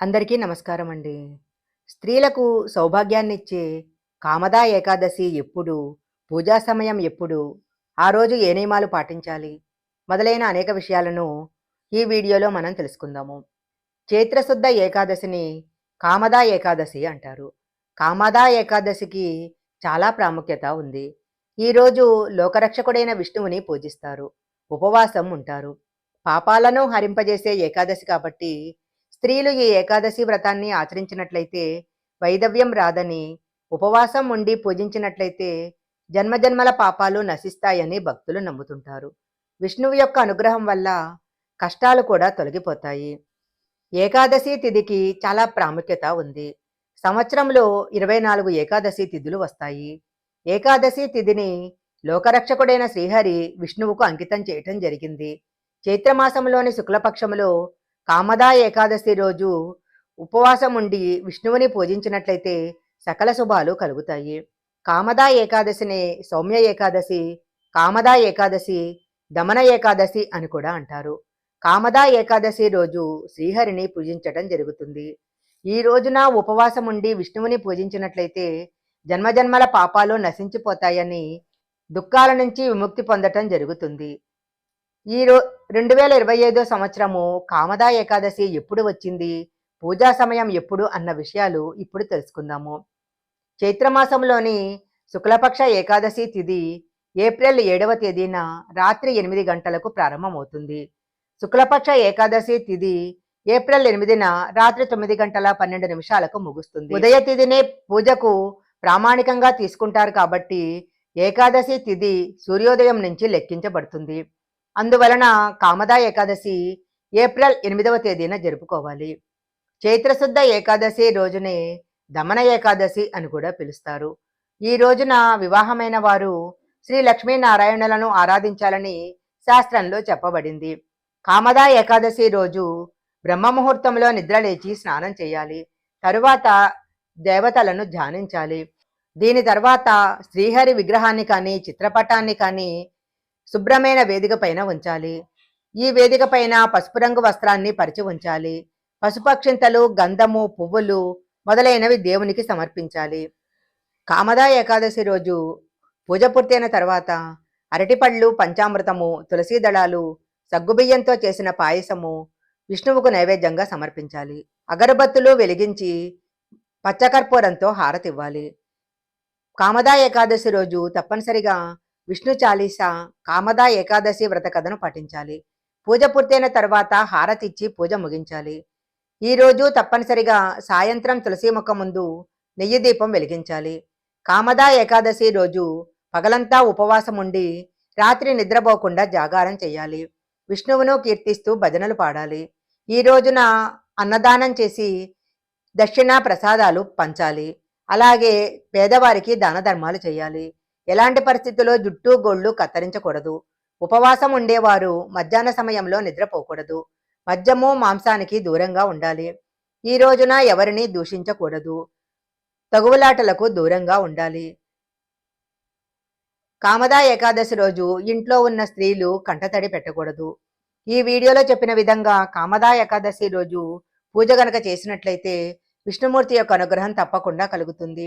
అందరికీ నమస్కారం అండి. స్త్రీలకు సౌభాగ్యాన్నిచ్చే కామదా ఏకాదశి ఎప్పుడు పూజా సమయం ఎప్పుడు ఆ రోజు ఏ నియమాలు పాటించాలి మొదలైన అనేక విషయాలను ఈ వీడియోలో మనం తెలుసుకుందాము. చైత్రశుద్ధ ఏకాదశిని కామదా ఏకాదశి అంటారు. కామదా ఏకాదశికి చాలా ప్రాముఖ్యత ఉంది. ఈరోజు లోకరక్షకుడైన విష్ణువుని పూజిస్తారు. ఉపవాసం ఉంటారు. పాపాలను హరింపజేసే ఏకాదశి కాబట్టి స్త్రీలు ఈ ఏకాదశి వ్రతాన్ని ఆచరించినట్లయితే వైదవ్యం రాదని ఉపవాసం ఉండి పూజించినట్లయితే జన్మజన్మల పాపాలు నశిస్తాయని భక్తులు నమ్ముతుంటారు. విష్ణువు యొక్క అనుగ్రహం వల్ల కష్టాలు కూడా తొలగిపోతాయి. ఏకాదశి తిథికి చాలా ప్రాముఖ్యత ఉంది. సంవత్సరంలో ఇరవై నాలుగు ఏకాదశి తిథులు వస్తాయి. ఏకాదశి తిథిని లోకరక్షకుడైన శ్రీహరి విష్ణువుకు అంకితం చేయటం జరిగింది. చైత్రమాసంలోని శుక్లపక్షములో కామదా ఏకాదశి రోజు ఉపవాసం ఉండి విష్ణువుని పూజించినట్లయితే సకల శుభాలు కలుగుతాయి. కామదా ఏకాదశిని సౌమ్య ఏకాదశి కామదా ఏకాదశి దమన ఏకాదశి అని కూడా అంటారు. కామదా ఏకాదశి రోజు శ్రీహరిని పూజించటం జరుగుతుంది. ఈ రోజున ఉపవాసం ఉండి విష్ణువుని పూజించినట్లయితే జన్మజన్మల పాపాలు నశించిపోతాయని దుఃఖాల నుంచి విముక్తి పొందటం జరుగుతుంది. ఈ రో రెండు వేల ఇరవై ఐదో సంవత్సరము కామదా ఏకాదశి ఎప్పుడు వచ్చింది? పూజా సమయం ఎప్పుడు అన్న విషయాలు ఇప్పుడు తెలుసుకుందాము. చైత్రమాసంలోని శుక్లపక్ష ఏకాదశి తిథి ఏప్రిల్ ఏడవ తేదీన రాత్రి ఎనిమిది గంటలకు ప్రారంభమవుతుంది. శుక్లపక్ష ఏకాదశి తిథి ఏప్రిల్ ఎనిమిదిన రాత్రి తొమ్మిది గంటల పన్నెండు నిమిషాలకు ముగుస్తుంది. ఉదయ తిథినే పూజకు ప్రామాణికంగా తీసుకుంటారు కాబట్టి ఏకాదశి తిథి సూర్యోదయం నుంచి లెక్కించబడుతుంది. అందువలన కామదా ఏకాదశి ఏప్రిల్ ఎనిమిదవ తేదీన జరుపుకోవాలి. చైత్రశుద్ధ ఏకాదశి రోజునే దమన ఏకాదశి అని కూడా పిలుస్తారు. ఈ రోజున వివాహమైన వారు శ్రీ లక్ష్మీనారాయణులను ఆరాధించాలని శాస్త్రంలో చెప్పబడింది. కామదా ఏకాదశి రోజు బ్రహ్మ ముహూర్తంలో నిద్రలేచి స్నానం చేయాలి. తరువాత దేవతలను ధ్యానించాలి. దీని తర్వాత శ్రీహరి విగ్రహాన్ని కానీ చిత్రపటాన్ని కానీ శుభ్రమైన వేదిక పైన ఉంచాలి. ఈ వేదిక పైన పసుపు రంగు వస్త్రాన్ని పరిచి ఉంచాలి. పశుపక్షింతలు గంధము పువ్వులు మొదలైనవి దేవునికి సమర్పించాలి. కామదా ఏకాదశి రోజు పూజ పూర్తయిన తర్వాత అరటిపళ్ళు పంచామృతము తులసీ దళాలు సగ్గుబియ్యంతో చేసిన పాయసము విష్ణువుకు నైవేద్యంగా సమర్పించాలి. అగరబత్తులు వెలిగించి పచ్చకర్పూరంతో హారతివ్వాలి. కామదా ఏకాదశి రోజు తప్పనిసరిగా విష్ణు చాలీస కామదా ఏకాదశి వ్రత కథను పఠించాలి పూజ పూర్తయిన తర్వాత హారతిచ్చి పూజ ముగించాలి. ఈ రోజు తప్పనిసరిగా సాయంత్రం తులసి ముఖం ముందు నెయ్యి దీపం వెలిగించాలి. కామదా ఏకాదశి రోజు పగలంతా ఉపవాసం ఉండి రాత్రి నిద్రపోకుండా జాగారం చేయాలి. విష్ణువును కీర్తిస్తూ భజనలు పాడాలి. ఈ రోజున అన్నదానం చేసి దక్షిణ ప్రసాదాలు పంచాలి. అలాగే పేదవారికి దాన ధర్మాలు చేయాలి. ఎలాంటి పరిస్థితుల్లో జుట్టు గోళ్ళు కత్తిరించకూడదు. ఉపవాసం ఉండేవారు మధ్యాహ్న సమయంలో నిద్రపోకూడదు. మద్యము మాంసానికి దూరంగా ఉండాలి. ఈ రోజున ఎవరిని దూషించకూడదు. తగువలాటలకు దూరంగా ఉండాలి. కామదా ఏకాదశి రోజు ఇంట్లో ఉన్న స్త్రీలు కంటతడి పెట్టకూడదు. ఈ వీడియోలో చెప్పిన విధంగా కామదా ఏకాదశి రోజు పూజ గనక చేసినట్లయితే విష్ణుమూర్తి యొక్క అనుగ్రహం తప్పకుండా కలుగుతుంది.